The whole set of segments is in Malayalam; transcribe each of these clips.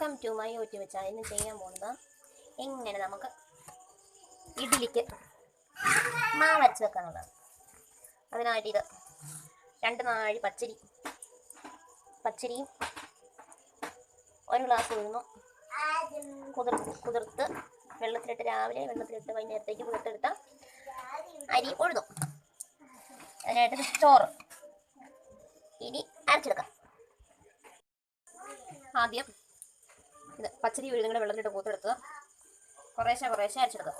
Welcome to my YouTube channel ഇന്ന് ചെയ്യാൻ പോകുന്നത് എങ്ങനെ നമുക്ക് ഇഡ്ഡലിക്ക് മാവ് അരച്ച് വെക്കാനുള്ളതാണ് അതിനായിട്ട് ഇത് രണ്ട് നാഴി പച്ചരി പച്ചരിയും ഒരു ഗ്ലാസ് ഉഴുന്നു. കുതിർ കുതിർത്ത് വെള്ളത്തിലിട്ട് രാവിലെ വെള്ളത്തിലിട്ട് വൈകുന്നേരത്തേക്ക് കുതിർത്തെടുത്ത അരി ഉഴുതും അതിനായിട്ട് ചോറ് ഇനി അരച്ചെടുക്കാം. ആദ്യം ഇത് പച്ചരി ഉഴുന്നും കൂടെ വെള്ളത്തിലിട്ട് കൂത്തെടുത്ത് കുറേശ്ശെ കുറേശ്ശെ അരച്ചെടുക്കുക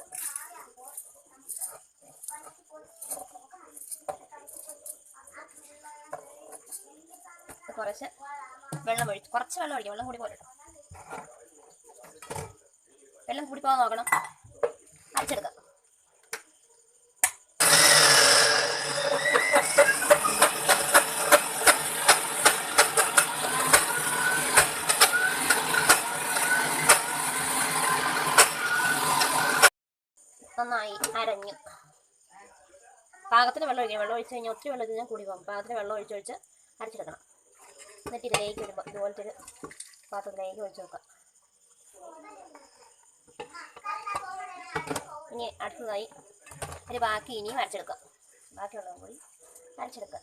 കുറച്ച് വെള്ളം ഒഴിച്ച് കുറച്ച് വെള്ളം ഒഴിക്കും. വെള്ളം കൂടി പോലെ വെള്ളം കൂടി പോകാൻ നോക്കണം അരച്ചെടുക്കാം നന്നായി അരഞ്ഞു. പാകത്തിന് വെള്ളം ഒഴിക്കണം. വെള്ളം ഒഴിച്ച് കഴിഞ്ഞാൽ ഒത്തിരി വെള്ളം കൂടി പോകും. പാകത്തിന് വെള്ളം ഒഴിച്ച് ഒഴിച്ച് അരച്ചെടുക്കണം. എന്നിട്ട് ഇതിലേക്ക് വരുമ്പോൾ ഇതുപോലത്തെ ഒരു പാത്രത്തിലേക്ക് ഒഴിച്ച് വെക്കാം ഇനി അടുത്തതായി ഒരു ബാക്കി ഇനിയും അരച്ചെടുക്കാം ബാക്കിയുള്ളതും കൂടി അരച്ചെടുക്കാം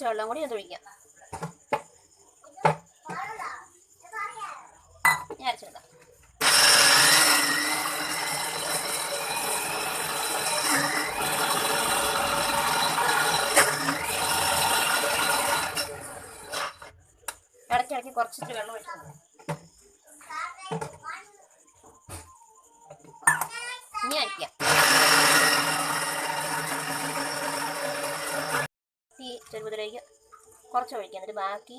കുറച്ച് വെള്ളം കൂടി അത് ഒഴിക്കാം. ഇടയ്ക്കിടയ്ക്ക് കുറച്ചിട്ട് വെള്ളം ഒഴിക്കുന്നു ഇനി അരിക്കാം ചെറുപ്പത്തിലേക്ക് കുറച്ച് ഒഴിക്കുക എന്നിട്ട് ബാക്കി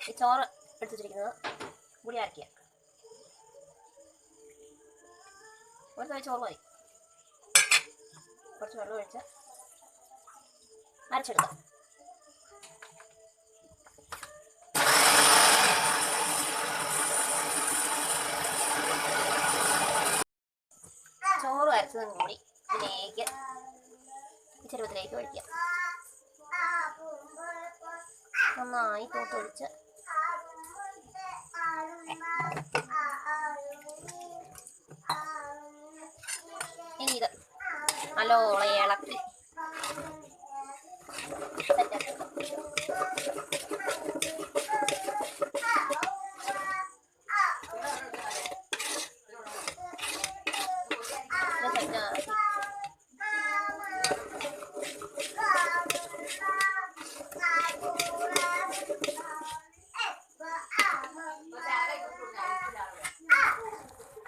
ഈ ചോറ് എടുത്ത് കൂടി അരയ്ക്കുക ഒരു തവണ ചോറ് മതി. കുറച്ച് വെള്ളം ഒഴിച്ച് അരച്ചെടുക്കാം. ചോറ് അരച്ചതും കൂടി ഇതിലേക്ക് ചെറുപ്പത്തിലേക്ക് ഒഴിക്കാം. നന്നായി തോട്ടൊഴിച്ച്. ഇനി ഇത് നല്ലോണം ഇളക്കി സെറ്റാക്കി ഇത് സെറ്റാക്കി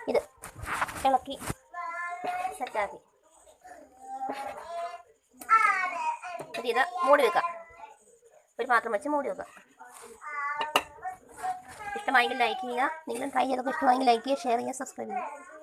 ഇത് ഇളക്കി. സെറ്റാക്കി. എന്നിട്ട് ഇത് മൂടി വെക്കാം. ഒരു പാത്രം വെച്ച് മൂടി വെക്കാം. ഇഷ്ടമായെങ്കിൽ ലൈക്ക് ചെയ്യുക. നിങ്ങളും ട്രൈ ചെയ്തൊക്കെ ഇഷ്ടമായെങ്കിൽ ലൈക്ക് ചെയ്യുക ഷെയർ ചെയ്യുക സബ്സ്ക്രൈബ് ചെയ്യുക.